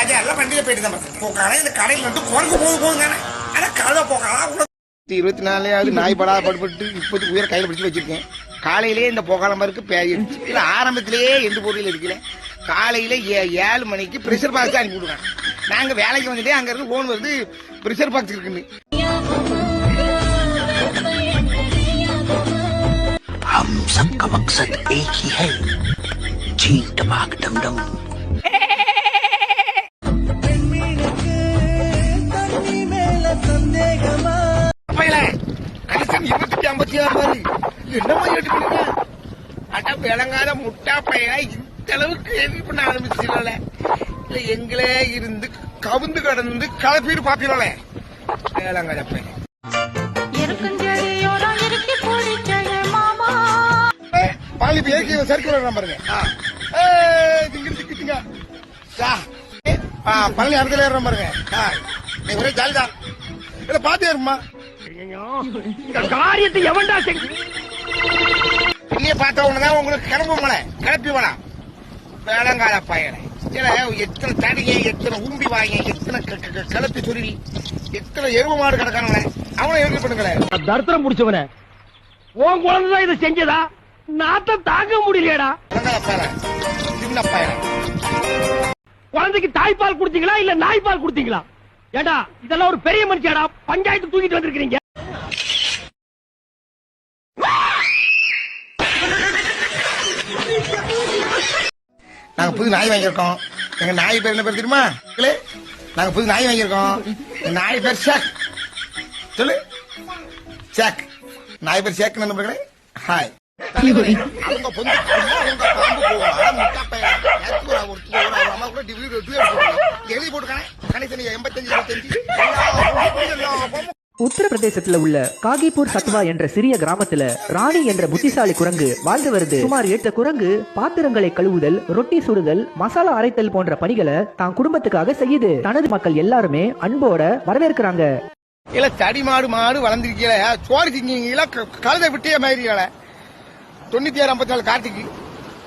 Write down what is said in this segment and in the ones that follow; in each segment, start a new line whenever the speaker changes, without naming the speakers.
அதெல்லாம் வண்டியில போயிட்டு தான் பார்த்தேன் போக்கான இந்த கடையில் வந்து குறைக்கு போக போகுங்க ஆனா கழுத போக்கலாம்
இருபத்தி நாலாவது நாய் படா படுபட்டு இப்போதைக்கு உயிரை கையில் பிடிச்சி வச்சிருக்கேன் காலையிலே இந்த புகாலம் இருக்கு பேரிடுச்சு இல்லை ஆரம்பத்திலேயே எந்த பொருள் இருக்கல காலையில ஏ- ஏழு மணிக்கு ப்ரெஷர் பாக்ஸ் அனுப்பி விடுறாங்க நாங்க வேலைக்கு வந்துட்டு அங்க இருந்து போன் வருது ப்ரெஷர் பாக்ஸ் இருக்குன்னு
हम सबका मकसद एक ही है चीन टपाक डम
ஆறு மாதிரி என்னமா ஏட்டு பண்ணுங்க அட விளங்காத முட்டா பையனா? இந்த அளவுக்கு எதிர்ப்பு பண்ண ஆரம்பிச்சிடல இல்ல எங்களே இருந்து கவுந்து கடந்து கலப்பீடு பாப்பீங்களே விளங்காத பையன்
இருக்குஞ்செடியோரம் இறுக்கி பிடிச்சது மாமா.
பாலி பேக்கி சர்க்குலர் பாருங்க. ஆ. ஏய், திங்கு ஆ, பழனி இடத்துல ஏறுறோம் பாருங்க. ஒரே ஜாலிதான். இல்ல பாத்து ஏறுமா
காரியத்தை எவன்டா செஞ்சு
இன்னைய பார்த்த உடனே உங்களுக்கு கிளம்ப போல. கிளப்பி வேணாம் வேளங்காத பையனை இல்ல எத்தனை தடிங்க எத்தனை ஊம்பி வாங்க எத்தனை கிளப்பி சுருவி எத்தனை எருவு மாடு கிடக்கானுங்களே அவனை எழுதி பண்ணுங்களேன்
தரித்திரம் முடிச்சவன. உன் குழந்தைதான் இதை செஞ்சதா? நாத்தம் தாங்க முடியலடா குழந்தைக்கு தாய்ப்பால் கொடுத்தீங்களா இல்ல நாய்ப்பால் கொடுத்தீங்களா? ஏடா இதெல்லாம் ஒரு பெரிய மனுஷியாடா. பஞ்சாயத்து தூக்கிட்டு வந்திருக்கீங்க
நாங்க புது நாய் வாங்கியிருக்கோம். எங்க நாய் பேர் என்ன பேர் தெரியுமா? மக்களே, நாங்க புது நாய் வாங்கியிருக்கோம். நாய் பேர் ஷேக். சொல்லு. ஷேக். நாய் பேர் ஷேக் நண்பர்களே ஹாய். அவங்க பொந்து அவங்க பாம்பு போகலாம் அம்மா கூட டிவி எழுதி போட்டுக்கானே கணிசனி எண்பத்தஞ்சு இருபத்தஞ்சு.
உத்தரப்பிரதேசத்துல உள்ள காகிப்பூர் சத்வா என்ற சிறிய கிராமத்துல ராணி என்ற புத்திசாலி குரங்கு வாழ்ந்து வருது. சுமார் எட்டு குரங்கு பாத்திரங்களை கழுவுதல் ரொட்டி சுடுதல் மசாலா அரைத்தல் போன்ற பணிகளை தான் குடும்பத்துக்காக செய்யுது. தனது மக்கள் எல்லாருமே அன்போட வரவேற்கிறாங்க.
இல்ல தடி மாடு மாடு வளர்ந்துருக்கீங்கள. சோறு திங்கிங்களா கழுத விட்டே மாதிரியால தொண்ணூத்தி ஆறு ஐம்பத்தி நாலு காட்டுக்கு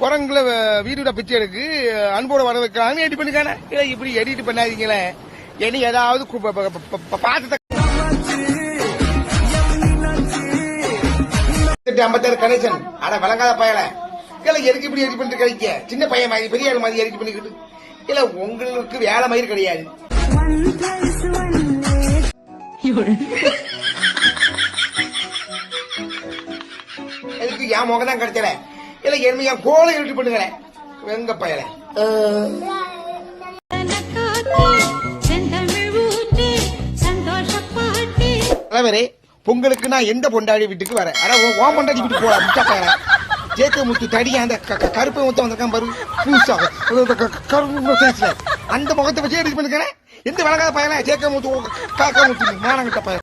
குரங்குல வீடு பிச்சை எடுக்கு அன்போட வரவேற்கிறாங்க எடிட் பண்ணிக்கானே இல்ல இப்படி எடிட் பண்ணாதீங்களே. இனி ஏதாவது பார்த்து பாத்தத்தை ஐம்பத்தாறு கணேசன் ஆனா விளங்காத பயல. இல்ல எதுக்கு இப்படி எடிட் பண்ணிட்டு கிடைக்க சின்ன பையன் மாதிரி பெரிய ஆள் மாதிரி எடிட் பண்ணிக்கிட்டு. இல்ல உங்களுக்கு வேலை மயிர் கிடையாது. எனக்கு என் முகம் தான் கிடைச்சல? இல்ல என்ன என் கோலை எடிட் பண்ணுங்களேன். வெங்க பயல? தலைவரே பொங்கலுக்கு நான் எந்த பொண்டாடி வீட்டுக்கு வரேன்? அட உன் பொண்டாடி வீட்டுக்கு போற முட்டா பயல ஜேக்க முத்து தடியா அந்த க- க- கருப்பு முத்து வந்திருக்கான் பாரு. பூசா கருப்பு அந்த முகத்தை வச்சு எடுத்து பண்ணுக்கிறேன் எந்த வழங்காத பயல ஜேக்க முத்து காக்கா முத்து மானங்கிட்ட பயன்.